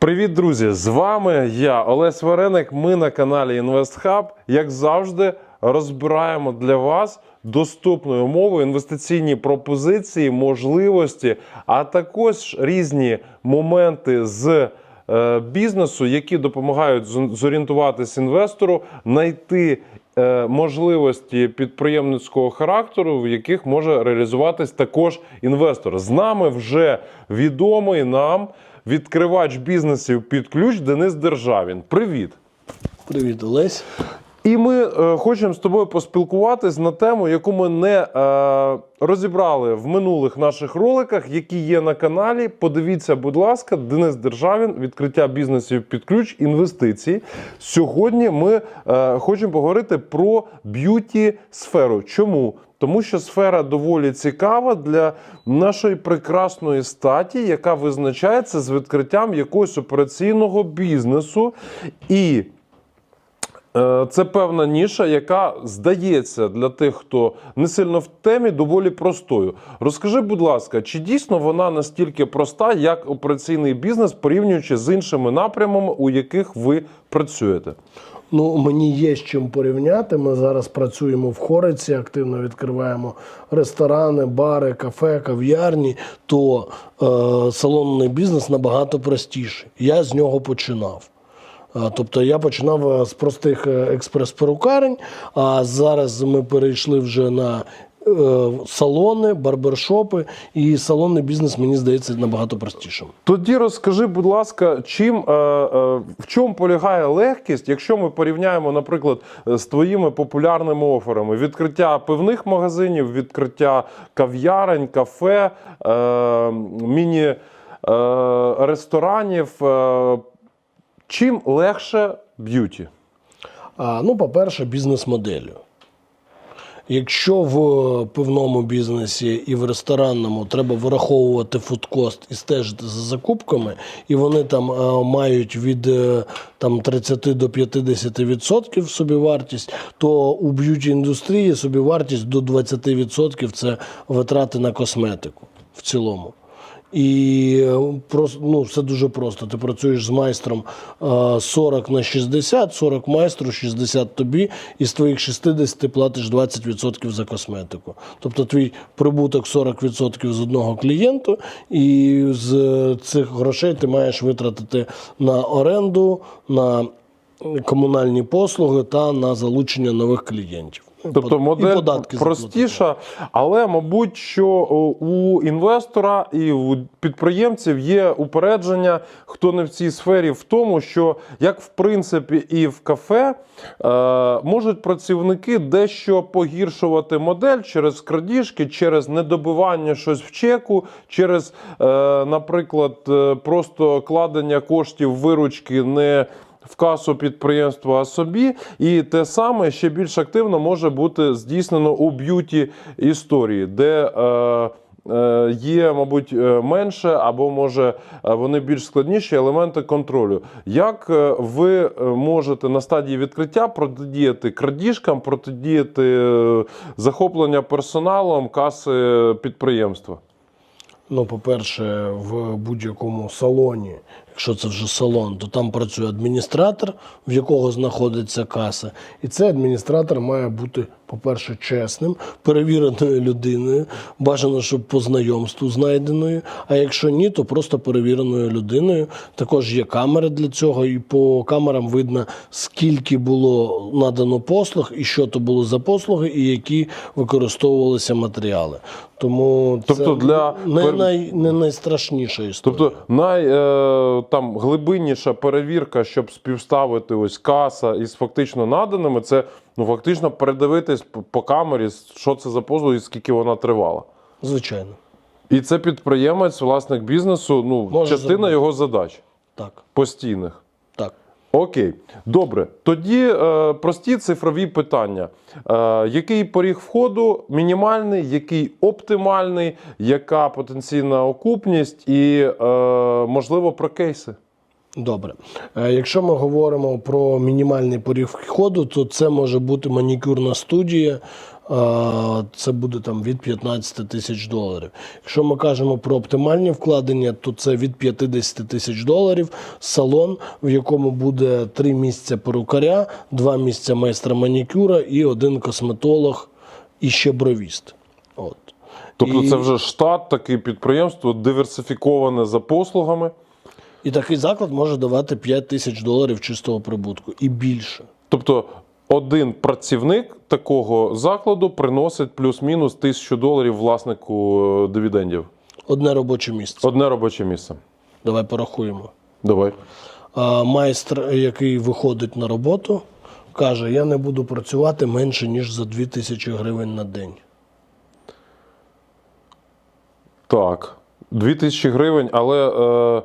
Привіт, друзі! З вами я, Олесь Вареник. Ми на каналі InvestHub. Як завжди, розбираємо для вас доступною мовою інвестиційні пропозиції, можливості, а також різні моменти з е, бізнесу, які допомагають зорієнтуватись інвестору, знайти е, можливості підприємницького характеру, в яких може реалізуватись також інвестор. З нами вже відомий нам відкривач бізнесів під ключ Денис Державін. Привіт! Привіт, Олесь. І ми е, хочемо з тобою поспілкуватись на тему, яку ми не е, розібрали в минулих наших роликах, які є на каналі. Подивіться, будь ласка, Денис Державін, відкриття бізнесів під ключ, інвестиції. Сьогодні ми е, хочемо поговорити про б'юті сферу. Чому? Тому що сфера доволі цікава для нашої прекрасної статі, яка визначається з відкриттям якогось операційного бізнесу. І Це певна ніша, яка здається для тих, хто не сильно в темі, доволі простою. Розкажи, будь ласка, чи дійсно вона настільки проста, як операційний бізнес, порівнюючи з іншими напрямами, у яких ви працюєте? Ну, мені є з чим порівняти. Ми зараз працюємо в Хориці, активно відкриваємо ресторани, бари, кафе, кав'ярні. То е, салонний бізнес набагато простіший. Я з нього починав. Тобто я починав е, з простих е, експрес-перукарень, а зараз ми перейшли вже на е, салони, барбершопи, і салонний бізнес, мені здається, набагато простішим. Тоді розкажи, будь ласка, чим в чому полягає легкість, якщо ми порівняємо, наприклад, з твоїми популярними оферами: відкриття пивних магазинів, відкриття кав'ярень, кафе, міні ресторанів. Чим легше б'юті? Ну, по-перше, бізнес-моделлю. Якщо в пивному бізнесі і в ресторанному треба враховувати фудкост і стежити за закупками, і вони там е, мають від е, там, 30 до 50% собівартість, то у б'юті індустрії собівартість до 20% це витрати на косметику в цілому. І е, просто ну все дуже просто. Ти працюєш з майстром е, 40 на 60, 40 майстру, 60 тобі, і з твоїх 60 ти платиш 20% за косметику. Тобто твій прибуток 40% з одного клієнту, і з цих грошей ти маєш витратити на оренду, на комунальні послуги та на залучення нових клієнтів. Тобто модель податки простіша, але мабуть, що у інвестора і у підприємців є упередження, хто не в цій сфері, в тому, що як в принципі і в кафе е, можуть працівники дещо погіршувати модель через крадіжки, через недобивання щось в чеку, через, е, наприклад, е, просто кладення коштів виручки не в касу підприємства, собі, і те саме ще більш активно може бути здійснено у б'юті історії, де е, е, є, мабуть, е, менше або може е, вони більш складніші елементи контролю. Як ви можете на стадії відкриття протидіяти крадіжкам, протидіяти захоплення персоналом каси підприємства? Ну, по-перше, в будь-якому салоні, якщо це вже салон, то там працює адміністратор, в якого знаходиться каса. І цей адміністратор має бути, по-перше, чесним, перевіреною людиною. Бажано, щоб по знайомству знайденою. А якщо ні, то просто перевіреною людиною. Також є камери для цього, і по камерам видно, скільки було надано послуг, і що то було за послуги, і які використовувалися матеріали. Тому Тобто це для не, най, не найстрашніша історія. Тобто най, е, там глибинніша перевірка, щоб співставити ось каса із фактично наданими, це ну фактично передивитись по- камері, що це за послуга і скільки вона тривала. Звичайно, І це підприємець, власник бізнесу, ну Може частина зробити. його задач так, постійних. так. Окей, добре. Тоді е, прості цифрові питання. Е, який поріг входу мінімальний, який оптимальний, яка потенційна окупність і, е, можливо, про кейси? Добре. Е, Якщо ми говоримо про мінімальний поріг входу, то це може бути манікюрна студія. Це буде там від 15 тисяч доларів. Якщо ми кажемо про оптимальні вкладення, то це від 50 тисяч доларів. Салон, в якому буде три місця перукаря, два місця майстра манікюра і один косметолог і ще бровіст. От. Тобто І- це вже штат, таке підприємство, диверсифіковане за послугами. І такий заклад може давати 5 тисяч доларів чистого прибутку і більше. Тобто один працівник такого закладу приносить плюс-мінус тисячу доларів власнику е, дивідендів. Одне робоче місце. Одне робоче місце. Давай порахуємо. Давай. А, майстр, який виходить на роботу, каже: я не буду працювати менше, ніж за 2 тисячі гривень на день. Так. 2000 гривень, але е,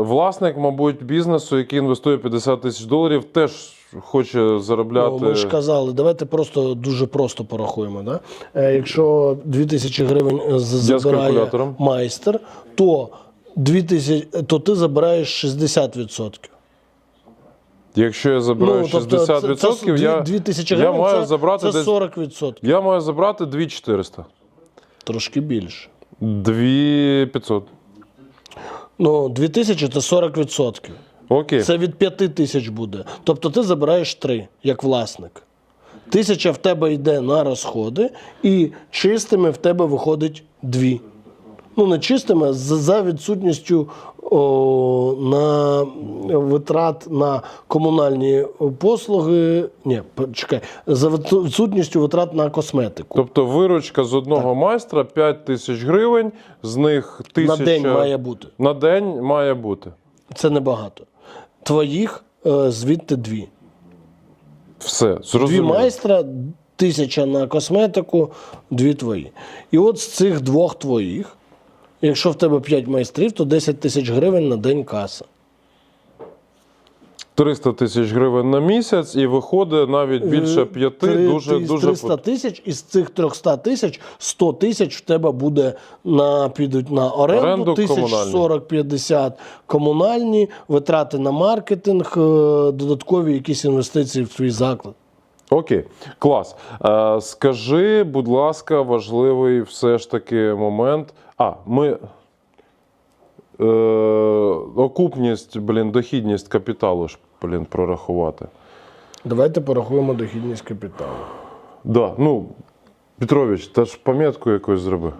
власник, мабуть, бізнесу, який інвестує 50 тисяч доларів, теж хоче заробляти. Ну, ми ж казали, давайте просто дуже просто порахуємо. Да? Е, якщо 2 тисячі гривень е, забирає майстер, то, 2 тисячі, то ти забираєш 60%. Якщо я забираю Ну, тобто 60%, це, це, я, 2 тисячі я маю це, забрати це 40%. Я маю забрати 2400. Трошки більше. 2500. Ну, 2 тисячі це 40%. Окей. Це від 5 тисяч буде. Тобто ти забираєш 3 як власник. Тисяча в тебе йде на розходи, і чистими в тебе виходить 2. Ну, не чистими, за- за відсутністю о, на витрат на комунальні послуги. Ні, чекай, за відсутністю витрат на косметику. Тобто виручка з одного майстра 5 тисяч гривень, з них тисяча... На день має бути. На день має бути. Це небагато. Твоїх е, звідти дві. Все, зрозуміло. Дві майстра, тисяча на косметику, дві твої. І от з цих двох твоїх, якщо в тебе 5 майстрів, то 10 тисяч гривень на день каса. 300 тисяч гривень на місяць і виходить навіть більше п'яти. Дуже, дуже 300 тисяч, із цих 300 тисяч 100 тисяч в тебе буде на, підуть на оренду, Оренду тисяч 40-50 комунальні, витрати на маркетинг, е, додаткові якісь інвестиції в твій заклад. Окей, клас. Е, скажи, будь ласка, важливий все ж таки момент. А, ми. Е, окупність, блін, дохідність капіталу ж, блін, прорахувати. Давайте порахуємо дохідність капіталу. Да, ну, Петрович, та ж пам'ятку якусь зроби.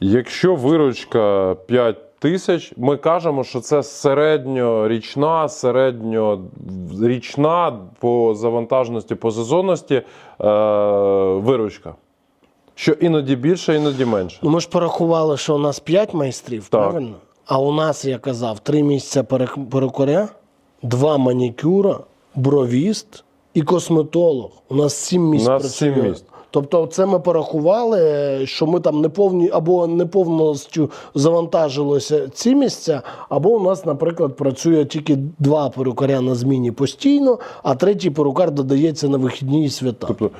Якщо виручка 5 тисяч, ми кажемо, що це середньорічна, середньорічна по завантаженості, по сезонності е, виручка. Що іноді більше, іноді менше. Ну, ми ж порахували, що у нас 5 майстрів, Так. правильно? А у нас, я казав, 3 місця перек- перукаря, 2 манікюра, бровіст і косметолог. У нас 7 місць У нас працює. сім місць. Тобто, це ми порахували, що ми там не повні або не повністю завантажилося ці місця, або у нас, наприклад, працює тільки два перукаря на зміні постійно, а третій перукар додається на вихідні і свята. Тобто,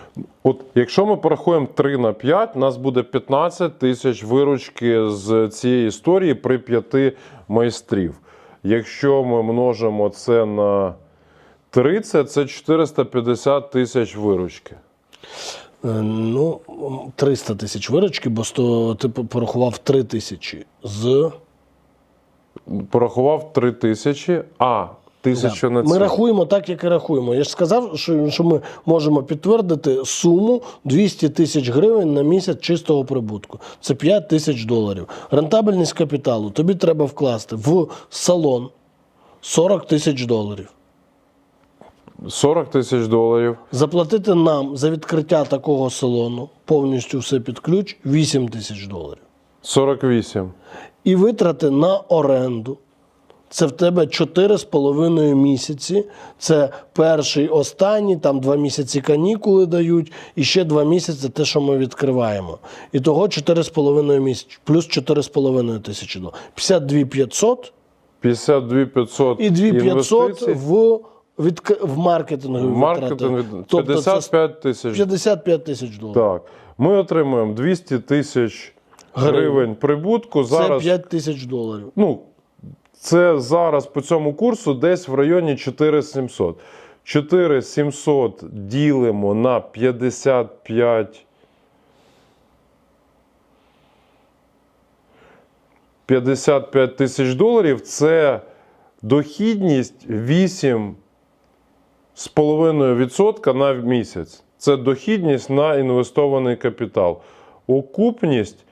от якщо ми порахуємо 3 на 5, у нас буде 15 тисяч виручки з цієї історії при 5 майстрів. Якщо ми множимо це на 30, це 450 тисяч виручки. Е, Ну, 300 тисяч виручки, бо 100, ти порахував 3 тисячі з. Порахував 3 тисячі, а тисяча на Ми рахуємо так, як і рахуємо. Я ж сказав, що, що ми можемо підтвердити суму 200 тисяч гривень на місяць чистого прибутку. Це 5 тисяч доларів. Рентабельність капіталу тобі треба вкласти в салон 40 тисяч доларів. 40 тисяч доларів. Заплатити нам за відкриття такого салону повністю все під ключ 8 тисяч доларів. 48. і витрати на оренду. Це в тебе 4,5 місяці. Це перший, останній, там два місяці канікули дають, і ще два місяці те, що ми відкриваємо. І того 4,5 місяці, плюс 4,5 тисячі доларів. 52 500 52 500 і 2 500 інвестицій. в, відк... в маркетингові Маркетинг витрати. від- Тобто це 55 тисяч. 55 тисяч доларів. Так. Ми отримуємо 200 тисяч Гривень. прибутку. Це 5 тисяч доларів. ну, це зараз по цьому курсу десь в районі 4700. 4700 ділимо на 55. 55 тисяч доларів це дохідність 8,5% на місяць. Це дохідність на інвестований капітал. Окупність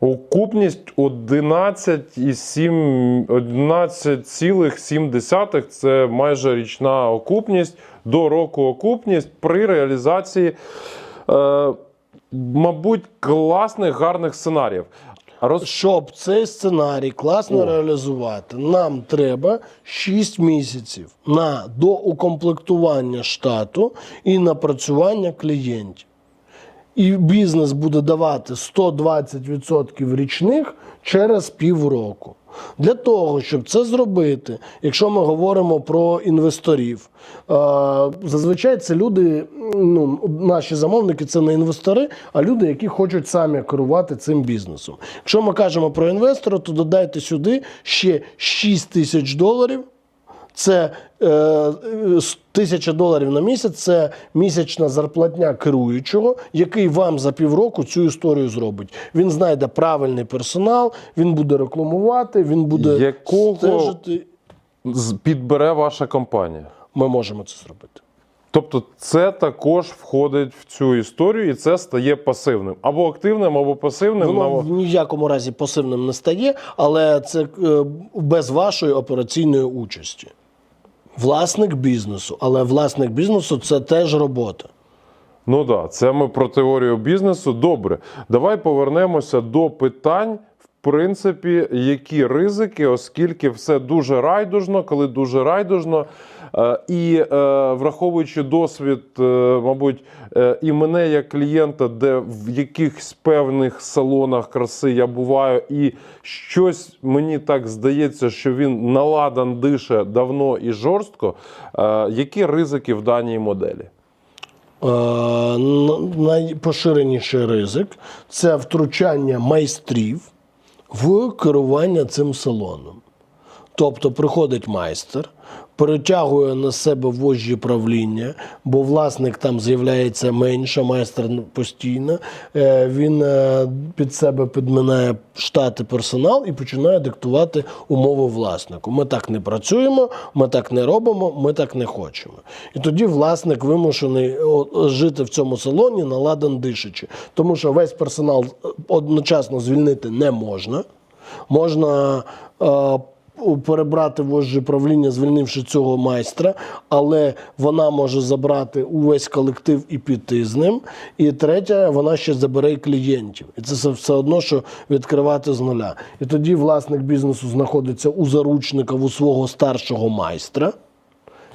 Окупність 11,7 11,7 це майже річна окупність до року окупність при реалізації, е, мабуть, класних гарних сценаріїв. Роз... Щоб цей сценарій класно О. реалізувати, нам треба 6 місяців на доукомплектування штату і напрацювання клієнтів. І бізнес буде давати 120% річних через півроку. Для того, щоб це зробити, якщо ми говоримо про інвесторів, е, зазвичай це люди, ну, наші замовники це не інвестори, а люди, які хочуть самі керувати цим бізнесом. Якщо ми кажемо про інвестора, то додайте сюди ще 6 тисяч доларів. Це е, тисяча доларів на місяць. Це місячна зарплатня керуючого, який вам за півроку цю історію зробить. Він знайде правильний персонал, він буде рекламувати, він буде Якого- стежити. Підбере ваша компанія. Ми можемо це зробити. Тобто це також входить в цю історію, і це стає пасивним. Або активним, або пасивним. Воно в ніякому разі пасивним не стає, але це е, без вашої операційної участі. Власник бізнесу, але власник бізнесу це теж робота. Ну так, да, це ми про теорію бізнесу. Добре, давай повернемося до питань, принципі, які ризики, оскільки все дуже райдужно, коли дуже райдужно. Е, І е, враховуючи досвід, е, мабуть, і мене як клієнта, де в якихось певних салонах краси я буваю, і щось мені так здається, що він наладан дише давно і жорстко. Які ризики в даній моделі? Найпоширеніший ризик це втручання майстрів в керування цим салоном. Тобто приходить майстер, перетягує на себе вожжі правління, бо власник там з'являється менше, майстер постійно. Е, Він е, під себе підминає штати персонал і починає диктувати умови власнику. Ми так не працюємо, ми так не робимо, ми так не хочемо. І тоді власник вимушений жити в цьому салоні наладан дишачи, тому що весь персонал е, одночасно звільнити не можна. Можна перебрати вожжі правління, звільнивши цього майстра, але вона може забрати увесь колектив і піти з ним. І третє, вона ще забере клієнтів. І це все одно, що відкривати з нуля. І тоді власник бізнесу знаходиться у заручниках у свого старшого майстра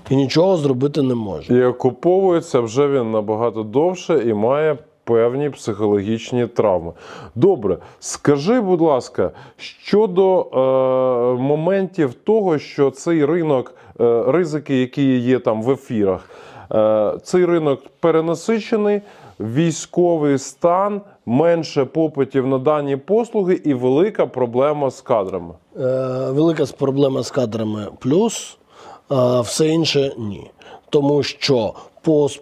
і нічого зробити не може. І окуповується вже він набагато довше і має певні психологічні травми. Добре, скажи, будь ласка, щодо е, моментів того, що цей ринок, е, ризики, які є там в ефірах, е, цей ринок перенасичений, військовий стан, менше попитів на дані послуги і велика проблема з кадрами. Е, велика проблема з кадрами плюс, а все інше ні. Тому що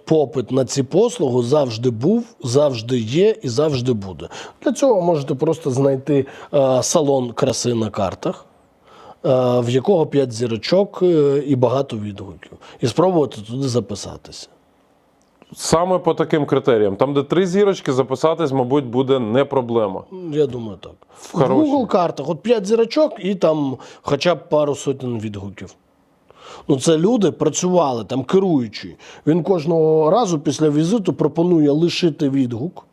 попит на ці послуги завжди був, завжди є і завжди буде. Для цього можете просто знайти е, салон краси на картах. е, В якого 5 зірочок е, і багато відгуків, і спробувати туди записатися. Саме по таким критеріям, там, де три зірочки, записатись, мабуть, буде не проблема. Я думаю, так. В, хороші. Google картах от 5 зірочок і там хоча б пару сотень відгуків. Ну, це люди працювали там керуючі. Він кожного разу після візиту пропонує лишити відгук.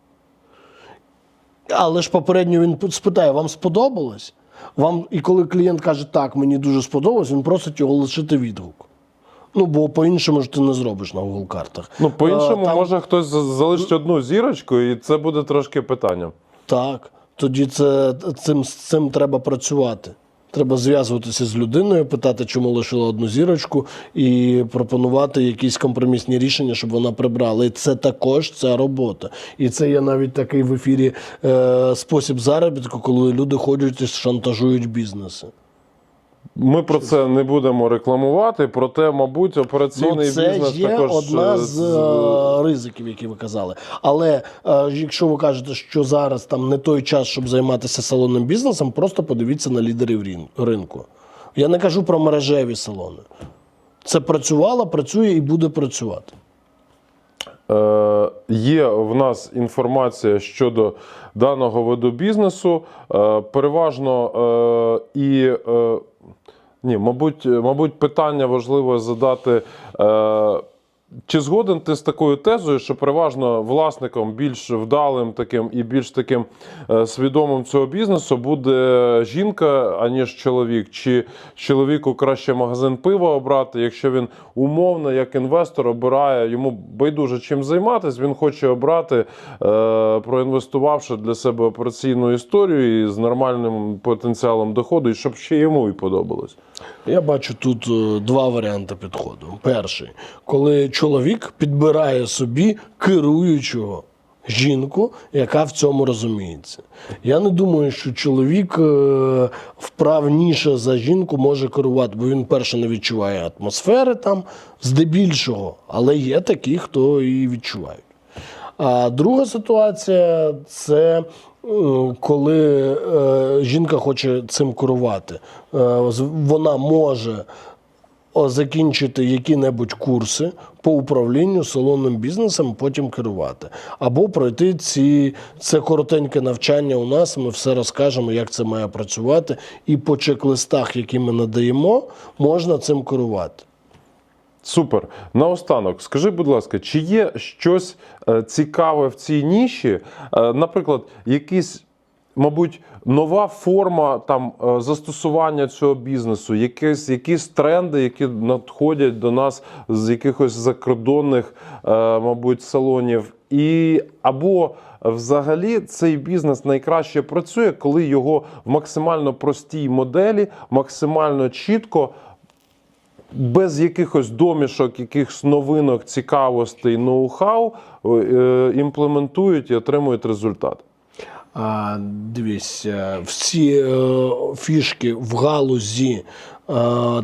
Але ж попередньо він спитає, вам сподобалось? Вам, і коли клієнт каже, так, мені дуже сподобалось, він просить його лишити відгук. Ну, бо по-іншому ж ти не зробиш на Google картах. Ну, по-іншому, Е, там- може хтось залишить одну зірочку, і це буде трошки питанням. Так, тоді це, цим, з цим треба працювати. Треба зв'язуватися з людиною, питати, чому лишила одну зірочку, і пропонувати якісь компромісні рішення, щоб вона прибрала. І це також ця робота. І це є навіть такий в ефірі е, спосіб заробітку, коли люди ходять і шантажують бізнеси. Ми про це не будемо рекламувати, проте, мабуть, операційний Ну, це бізнес є також одна е, з е, ризиків, які ви казали. Але е, якщо ви кажете, що зараз там не той час, щоб займатися салонним бізнесом, просто подивіться на лідерів ринку. Я не кажу про мережеві салони. Це працювало, працює і буде працювати. Е, є в нас інформація щодо даного виду бізнесу. Е, переважно е, і. Е, ні, мабуть, мабуть, питання важливо задати. Е, чи згоден ти з такою тезою, що переважно власником більш вдалим таким і більш таким е, свідомим цього бізнесу буде жінка, аніж чоловік? Чи чоловіку краще магазин пива обрати, якщо він умовно, як інвестор, обирає йому байдуже чим займатися, він хоче обрати, е, проінвестувавши для себе операційну історію і з нормальним потенціалом доходу, і щоб ще йому і подобалось. Я бачу тут е, два варіанти підходу. Перший, коли чоловік підбирає собі керуючого жінку, яка в цьому розуміється. Я не думаю, що чоловік е, вправніше за жінку може керувати, бо він перше не відчуває атмосфери там здебільшого, але є такі, хто і відчувають. А друга ситуація це коли е, жінка хоче цим керувати. Е, вона може закінчити які-небудь курси по управлінню салонним бізнесом, потім керувати. Або пройти ці, це коротеньке навчання у нас, ми все розкажемо, як це має працювати, і по чек-листах, які ми надаємо, можна цим керувати. Супер. Наостанок, скажи, будь ласка, чи є щось е, цікаве в цій ніші? Е, Наприклад, якісь, мабуть, нова форма там е, застосування цього бізнесу, якісь, якісь тренди, які надходять до нас з якихось закордонних, е, мабуть, салонів, і або. Взагалі цей бізнес найкраще працює, коли його в максимально простій моделі, максимально чітко без якихось домішок, якихось новинок, цікавостей, ноу-хау е, імплементують і отримують результат. Дивись, е, всі е, фішки в галузі е,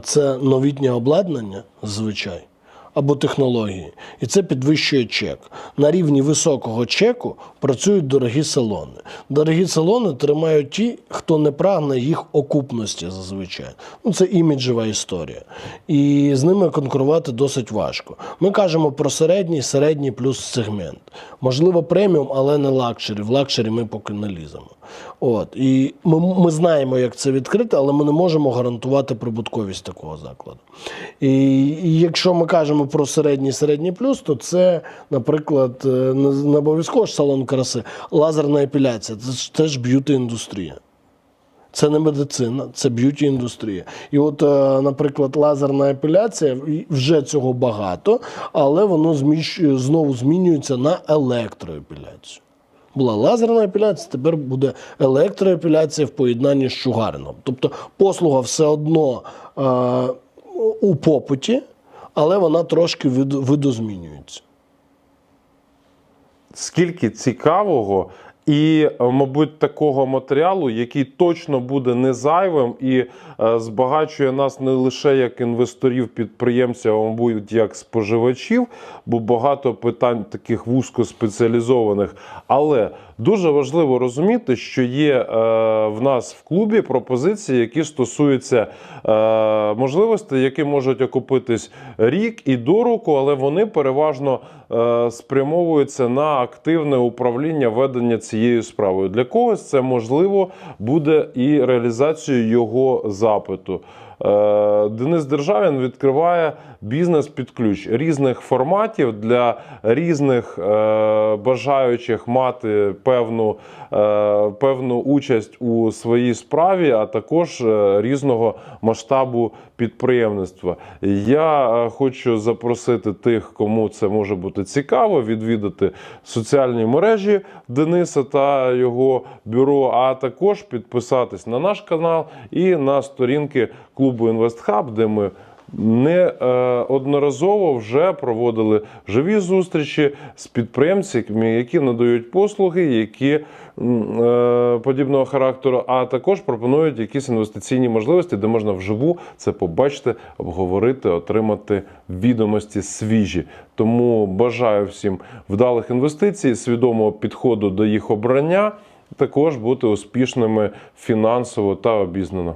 це новітнє обладнання, звичай, або технології. І це підвищує чек. На рівні високого чеку працюють дорогі салони. Дорогі салони тримають ті, хто не прагне їх окупності зазвичай. Ну, це іміджева історія. І з ними конкурувати досить важко. Ми кажемо про середній, середній плюс сегмент. Можливо, преміум, але не лакшері. В лакшері ми поки не ліземо. От. І ми, ми знаємо, як це відкрити, але ми не можемо гарантувати прибутковість такого закладу. І, і якщо ми кажемо про середній середній плюс, то це, наприклад, е, не, обов'язково ж салон краси, лазерна епіляція. Це ж теж б'юти індустрія. Це не медицина, це б'юті індустрія. І от, е, наприклад, лазерна епіляція вже цього багато, але воно зміщує, знову змінюється на електроепіляцію. Була лазерна епіляція, тепер буде електроепіляція в поєднанні з шугарином. Тобто послуга все одно е, у попиті, але вона трошки видозмінюється. Скільки цікавого і, е, мабуть, такого матеріалу, який точно буде не зайвим і е, збагачує нас не лише як інвесторів, підприємців, а мабуть, як споживачів, бо багато питань таких вузькоспеціалізованих. Але дуже важливо розуміти, що є е, в нас в клубі пропозиції, які стосуються е, можливостей, які можуть окупитись рік і до року, але вони переважно е, спрямовуються на активне управління ведення цією справою. Для когось це можливо буде і реалізацією його запиту. Е, Денис Державін відкриває бізнес під ключ. Різних форматів для різних е, бажаючих мати певну, е, певну участь у своїй справі, а також різного масштабу підприємництва. Я е, хочу запросити тих, кому це може бути цікаво, відвідати соціальні мережі Дениса та його бюро, а також підписатись на наш канал і на сторінки клубу InvestHub, де ми не е, вже проводили живі зустрічі з підприємцями, які надають послуги, які е, подібного характеру, а також пропонують якісь інвестиційні можливості, де можна вживу це побачити, обговорити, отримати відомості свіжі. Тому бажаю всім вдалих інвестицій, свідомого підходу до їх обрання, також бути успішними фінансово та обізнано.